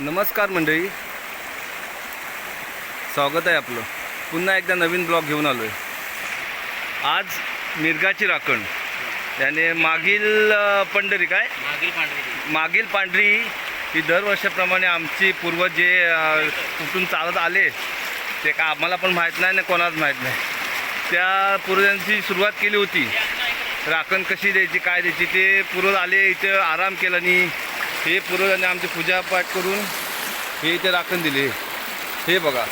नमस्कार मंडळी. स्वागत आहे आपलं. पुन्हा एकदा नवीन ब्लॉग घेऊन आलो आहे आज मिरगाची राखण. त्याने मागील पंढरी काय? मागील पांढरी. मागील पांढरी ही दरवर्षाप्रमाणे आमची पूर्वज जे कुठून चालत आले ते का आम्हाला पण माहीत नाही ना कोणाच माहीत नाही. त्या पूर्वजांची सुरुवात केली होती. राखण कशी द्यायची काय द्यायची ते पूर्वज आले इथं आराम केला आणि हे पूर्वजांनी आमची पूजापाठ करून हे इथे राखण दिले. हे बघा.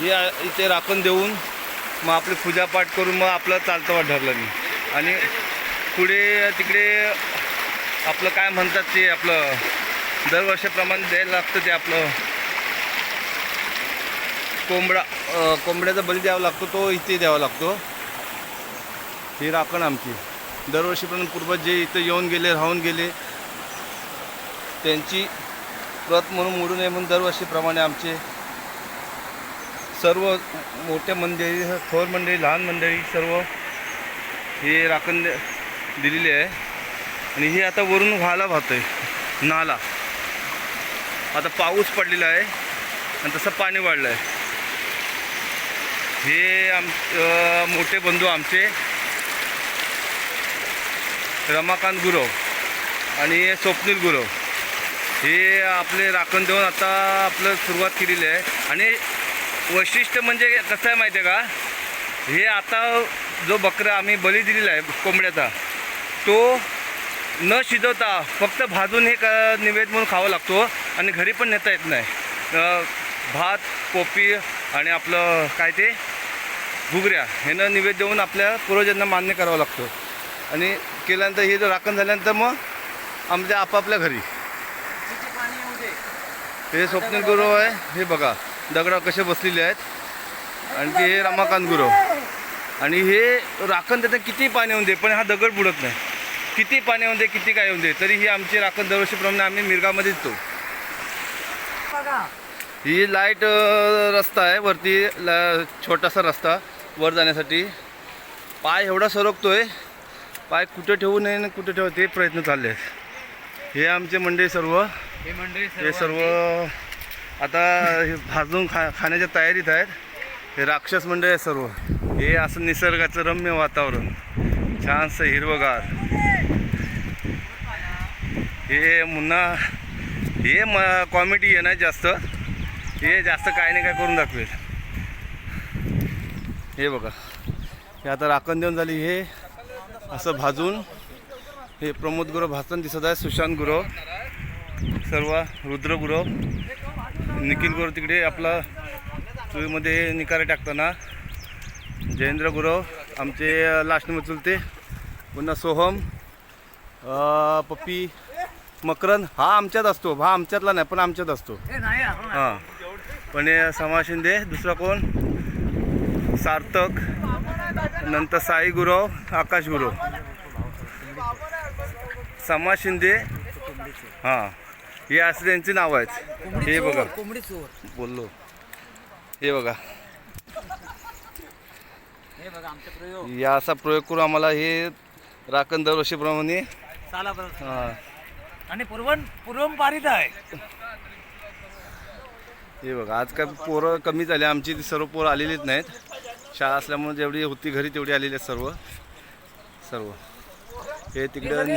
हे इथे राखण देऊन मग आपली पूजापाठ करून मग आपलं चालतं वाट ठरलं नाही आणि पुढे तिकडे आपलं काय म्हणतात ते आपलं दरवर्षाप्रमाणे द्यायला लागतं ते आपलं कोंबडा कोंबड्याचा बळी द्यावा लागतो तो इथे द्यावा लागतो. ही राखण आमची. दरवर्षीपर्यंत पूर्वज जे इथं येऊन गेले राहून गेले त्यांची प्रत म्हणून मोडू नये म्हणून दरवर्षीप्रमाणे आमचे सर्व मोठ्या मंडळी थोर मंडळी लहान मंडळी सर्व हे राखण दिलेली आहे. आणि हे आता वरून व्हायला वाहतंय नाला. आता पाऊस पडलेला आहे आणि तसं पाणी वाढलं आहे हे आम मोठे बंधू आमचे रमाकांत गुरव आणि स्वप्नील गुरव. हे आपले राखण देऊन आता आपलं सुरुवात केलेली आहे. आणि वैशिष्ट्य म्हणजे कसं आहे माहिती आहे का? हे आता जो बकरा आम्ही बळी दिलेला आहे कोंबड्याचा तो न शिजवता फक्त भाजून हे निवेद म्हणून खावा लागतो आणि घरी पण नेता येत नाही. भात पोपी आणि आपलं काय ते घुगऱ्या ह्यानं निवेद देऊन आपल्या पूर्वजांना मान्य करावं लागतो. आणि केल्यानंतर हे जर राखण झाल्यानंतर मग आमच्या आपापल्या घरी. हे स्वप्नील गुरु आहे. हे बघा दगडा कसे बसलेले आहेत. आणि ते हे रमाकांत गुरु. आणि हे राखण देतं किती पाणी येऊन दे पण हा दगड बुडत नाही. किती पाणी येऊन दे किती काय येऊन दे तरी ही आमची राखण दरवर्षीप्रमाणे आम्ही मिरगामध्ये देतो. ही लाइट रस्ता आहे वरती ला छोटासा रस्ता वर जाण्यासाठी. पाय एवढा सरकतोय पाय कुठं ठेवू नये आणि कुठं ठेवू ते प्रयत्न चालले आहेत. हे आमचे मंडळी सर्व. हे मंडळी हे सर्व आता हे भाजून खा खाण्याच्या तयारीत आहेत. हे राक्षस मंडळ आहे सर्व. हे असं निसर्गाचं रम्य वातावरण. छानसं हिरवगार. हे मुन्हा हे म कॉमेडी आहे ना जास्त. हे जास्त काय नाही काय करून दाखवेल. हे बघा. हे आता राखण देऊन झाली हे. असं भाजून हे प्रमोद गुरव भाजताना दिसत आहे सुशांत गुरव सर्व रुद्र गुरव निखिल गुरव तिकडे आपला चुलीमध्ये निकारे टाकताना. जयेंद्र गुरव आमचे लास्ट चुलते. पुन्हा सोहम पप्पी मकरन हा आमच्यात असतो. हा आमच्यातला नाही पण आमच्यात असतो. हां. पण हे समा शिंदे दुसरा कोण? सार्थक. नंतर साई गुरव आकाश गुरव समा शिंदे. हां. हे असं त्यांची नावं आहेत. हे बघा. बोललो. हे बघा. हे बघा आमचे प्रयोग. या असा प्रयोग करून आम्हाला हे राखण दरवर्षीप्रमाणे हां. आणि पूर्वन पूर्वंपारित आहे. हे बघा आज काय पोरं कमी झाली आमची ती सर्व पोरं आलेलीच नाहीत. शाळा असल्यामुळे जेवढी होती घरी तेवढी आलेली आहेत सर्व. सर्व. हे तिकडे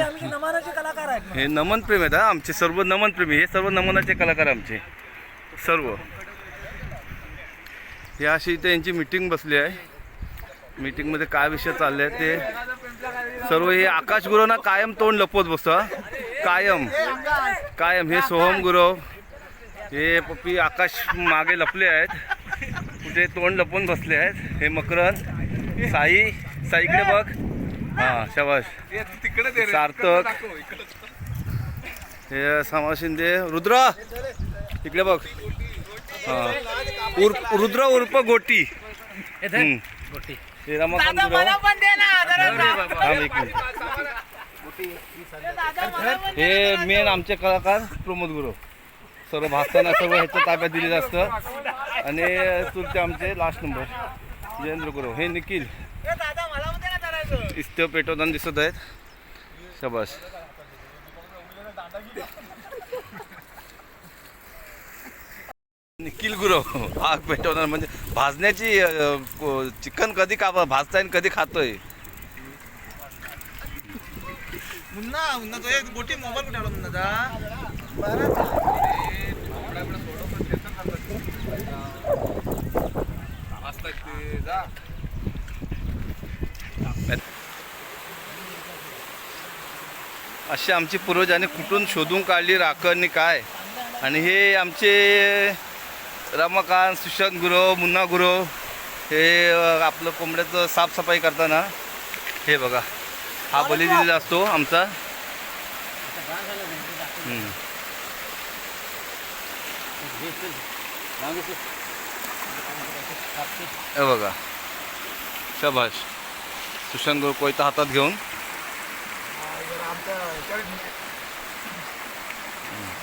हे नमन प्रेम आहेत हा आमचे सर्व नमन प्रेमी हे सर्व नमनाचे कलाकार आमचे. सर्व. हे अशी इथे यांची मीटिंग बसली आहे. मीटिंगमध्ये काय विषय चालले आहेत ते सर्व हे आकाश गुरव ना कायम तोंड लपवत बसतो. कायम. कायम. हे सोहम गुरव हे पप्पी आकाश मागे लपले आहेत. कुठे तोंड लपवून बसले आहेत. हे मकरन साई साईकडे बघ. हां शाबाश सार्थक. हे समा शिंदे रुद्र. इकडे बघ. हां. रुद्र उर्फ गोटी. हे रमाकांत हे मेन आमचे कलाकार प्रमोद गुरव सर्व भासताना सर्व ह्याच्या ताब्यात दिलेलं असतं. आणि तुमचे आमचे लास्ट नंबर जयेंद्र गुरु हे निखिल. इस्त पेटवताना दिसत आहेत. शबास. निखिल गुरव. आग पेटवणार म्हणजे भाजण्याची चिकन कधी का भाजताय कधी खातोय? मुन्ना मुन्ना तो एक मोठी मोबाईल कुठे मुन्नाचा अशी आमची पूर्वजांनी कुठून शोधून काढली राखणी काय आणि हे आमचे रमाकांत सुशांत गुरव मुन्ना गुरव हे आपलं कोंबड्याचं साफसफाई करताना हे बघा हा बली दिलेला असतो आमचा हम्म. हे बघा. शबाश सुशांत कोयता हातात घेऊन.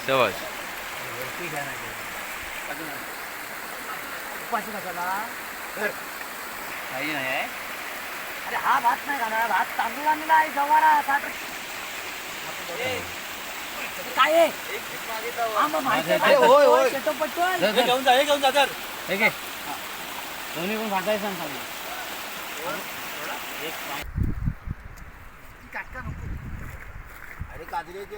शबाश काही नाही आहे. अरे हा भात नाही खाणार भात तांदूळ आणलेला आहे जवारा साठ काय आहे? मग माहिती आहे. घेऊन जा हे घेऊन जा तर हे घे. दोन्ही पण भाजायचं ना चांगलं. अरे काजऱ्याचे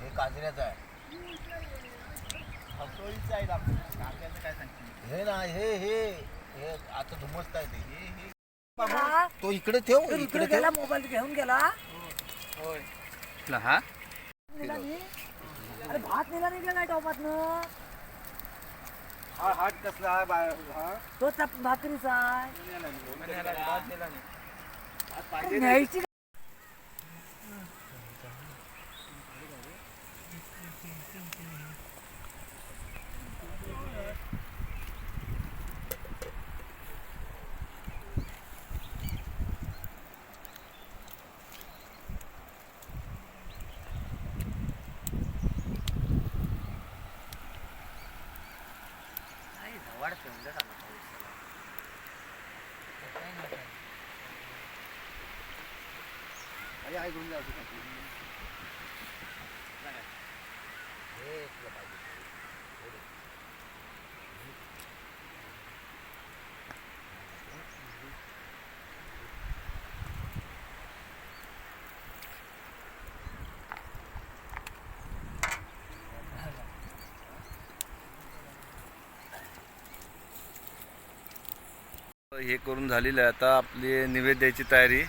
हे काजऱ्याचं आहे हसोळीचं आहे. दाखव. नाक्याचं काय सांगते? हे ना हे हे हे आता धुमसताय ते. हे हे. बाबा, तो इकडे ठेव इकडे गेला मोबाईल घेऊन गेला. हा? नेला नाही. अरे भात नेला नाही काय टॉपात हा हात कसला बा- हा तो चप भाकरीचा आहे नाही. न्यायची अरे आई घेऊन जा तू. हे तुला पाहिजे. हे करून झालेलं आहे. आता आपली निवेद द्यायची तयारी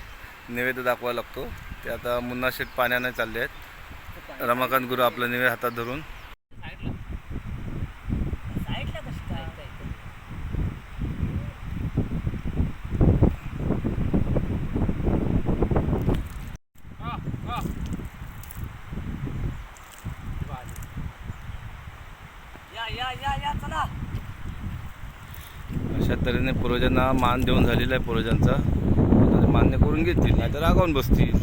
निवेद दाखवा लागतो. ते आता मुन्ना शेठ पाण्याने चालले आहेत. रमाकांत गुरु आपलं निवेद हातात धरून. या या या या चला. अशा तऱ्हेने पूर्वजांना मान देऊन झालेला आहे पूर्वजांचा मान्य करून घेतील नाही तर रागावून बसतील.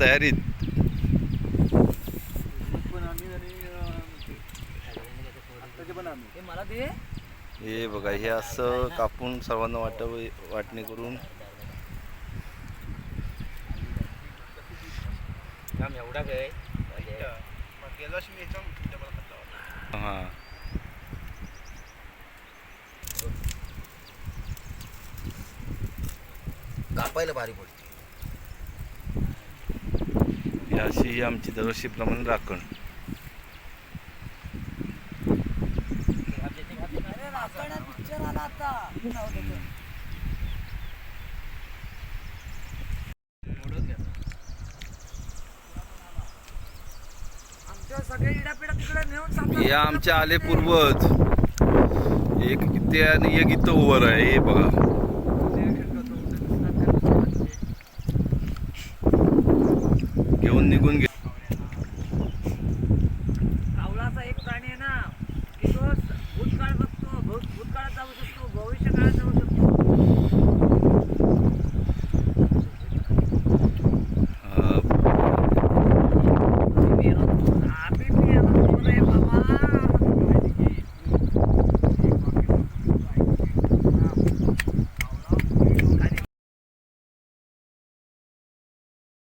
तयारीत. मला दे. हे बघा हे असं कापून सर्वांना वाट वाटणी करून. हां. कापायला भारी पडते. ही अशी ही आमची दरवर्षीप्रमाणे राखण अरे आता आमच्या सगळे हे आमचे आले पूर्वज एक इथे आणि एक इथं उभं आहे हे बघा. घेऊन निघून घे.